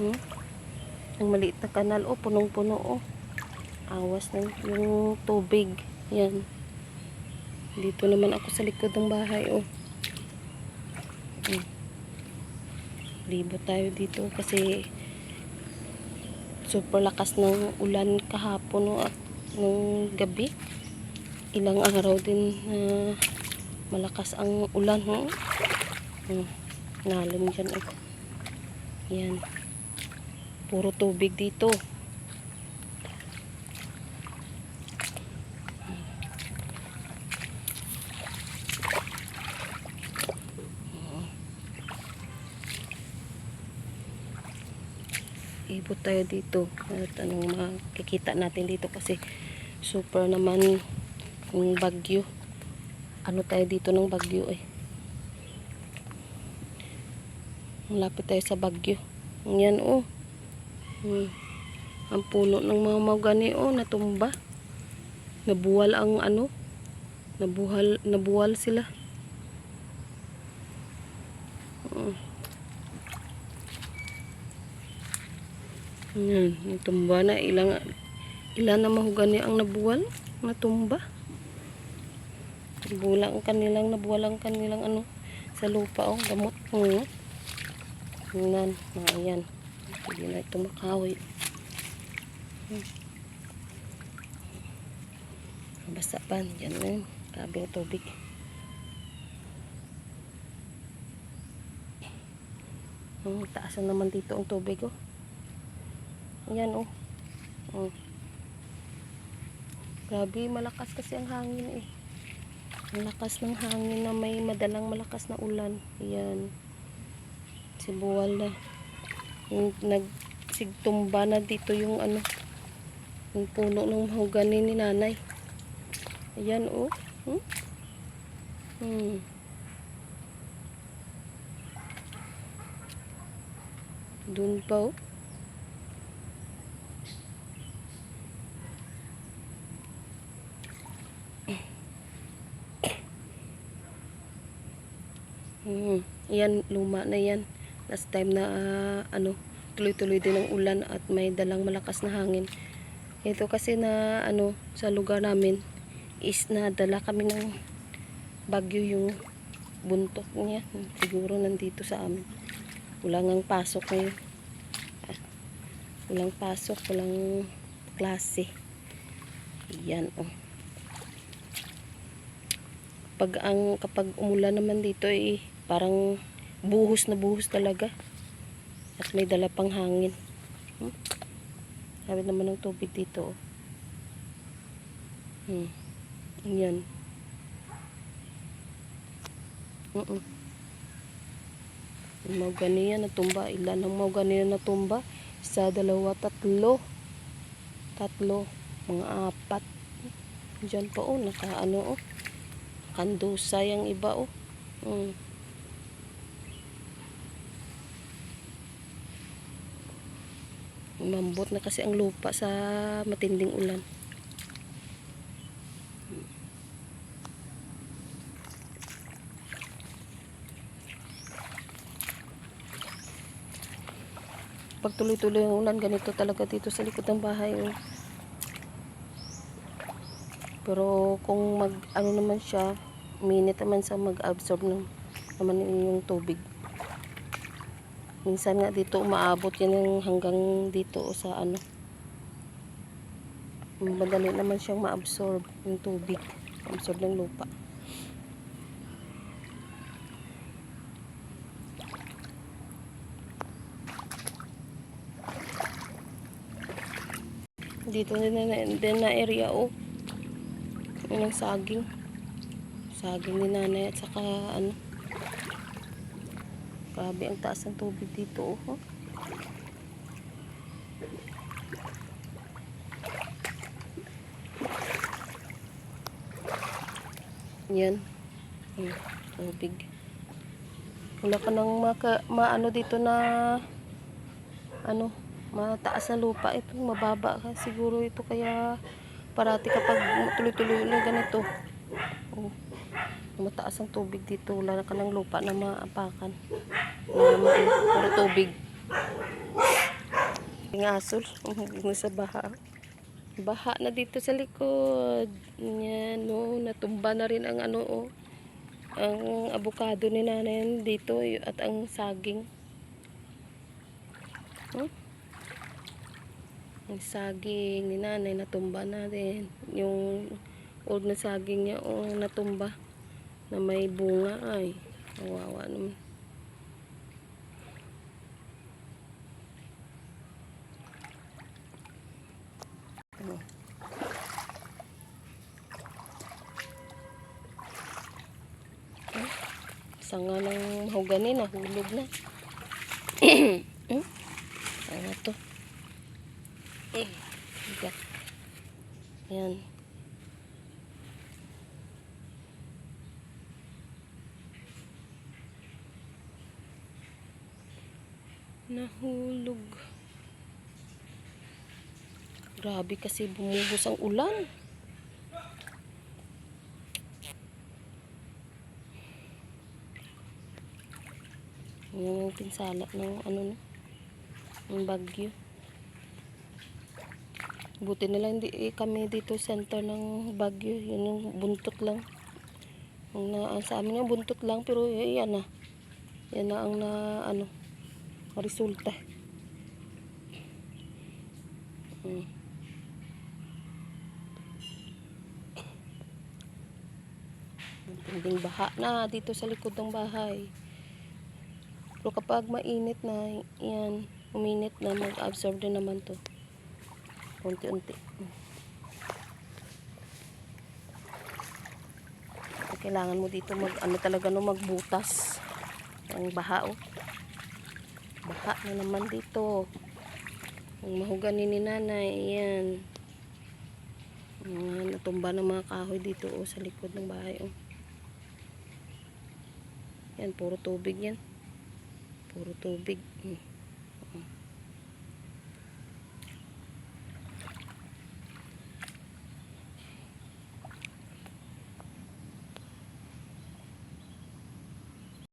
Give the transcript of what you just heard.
Hmm? Ang maliit na kanal, oh, punong-puno, oh. Awas ng yung tubig. Yan. Dito naman ako sa likod ng bahay, oh. Hmm. Libot tayo dito kasi super lakas ng ulan kahapon no, at nung gabi. Ilang araw din na malakas ang ulan. Hmm? Hmm. Nalom dyan. Oh. Yan. Puro tubig dito. Ibot tayo dito. At anong makikita natin dito kasi super naman yung bagyo. Ano tayo dito ng bagyo eh. Malapit tayo sa bagyo. Yan oh. Hmm. Ang puno ng mga magani oh, natumba. Nabuwal ang ano. Nabuhal, nabuwal sila. Oh. Yan, natumba na. Ilang, ilan na mahugani ang nabuwal? Natumba. Nabuwal ang kanilang, nabuwal ang kanilang ano, sa lupa, oh, gamot. Hmm. Tingnan, mga yan. Hindi na ito makahoy. Hmm. Basta pa, dyan na yun. Kabi ng tubig. Hmm, taasan naman dito ang tubig, oh. Ayan, oh. oh. Grabe, malakas kasi ang hangin, eh. Malakas ng hangin na may madalang malakas na ulan. Ayan. Sibuwal na. Nagsigtumba na dito yung ano, yung puno ng mahogani ni nanay. Ayan, oh. Hmm? Hmm. Doon pa, oh. Hmm. Yan, luma na yan. Last time na, ah, ano, tuloy-tuloy din ang ulan at may dalang malakas na hangin. Ito kasi na, ano, sa lugar namin, is nadala kami ng bagyo yung buntok niya. Siguro nandito sa amin. Wala ngang pasok ngayon. Ah, Walang pasok, walang klase. Yan, oh. Pag ang kapag umulan naman dito eh parang buhos na buhos talaga. At may dala pang hangin. Hmm? Sabi naman ng tubig dito. Oh. Hmm. Yan. -mm. Yung mga ganyan natumba. Ilan ang mga ganyan natumba? Isa, dalawa, tatlo. Tatlo. Mga apat. Diyan pa oh. Naka ano oh. Kandusa yung iba oh. Mm. Mambot na kasi ang lupa sa matinding ulan. Pag tuloy-tuloy ang ulan, ganito talaga dito sa likod ng bahay. Oh. Pero kung mag ano naman siya, minute naman sa mag-absorb ng naman yung tubig. Minsan nga dito umaabot yan hanggang dito o sa ano. Madali naman siyang ma-absorb yung tubig. Absorb ng lupa. Dito din na, din na area oh. Yung saging. Saging ni nanay at saka ano. Grabe ang taas ng tubig dito oh. Yan. Hmm, tubig. Wala ka nang maka, maano dito na ano, mataas na lupa. Ito, mababa ka. Siguro ito kaya parati kapag tuloy-tuloy na ganito. Oh, mataas ang tubig dito. Wala na ka lupa na maapakan. Na, puro tubig. Yung asol. Yung sa baha. Baha na dito sa likod. Yan, no. Natumba na rin ang ano, oh. Ang abukado ni nanay dito y- at ang saging. Oh. Ang saging ni nanay natumba na rin. Yung old na saging niya, oh, natumba. Na may bunga ay. Kawawa naman. Oh. Sanga ng mahogani, nahulog na. hmm? Ano to? Eh, bigat. Yan. Nahulog. Grabe kasi bumuhos ang ulan. Yan ang pinsala ng ano no, ng bagyo. Buti na lang hindi eh, kami dito center ng bagyo. Yun yung buntot lang. Ang na, ang sa amin yung buntot lang pero eh, yan na. Yan na ang na ano resulta. Mm. Tinding baha na dito sa likod ng bahay. Pero kapag mainit na, yan, uminit na, mag-absorb din naman to. Unti-unti. Kailangan mo dito mag, ano talaga no, magbutas. Ang baha, oh. Baha na naman dito. Ang mahugani ni nanay, yan. Yan, natumba ng mga kahoy dito, oh, sa likod ng bahay, oh. Yan, puro tubig yan. Puro tubig. Hmm.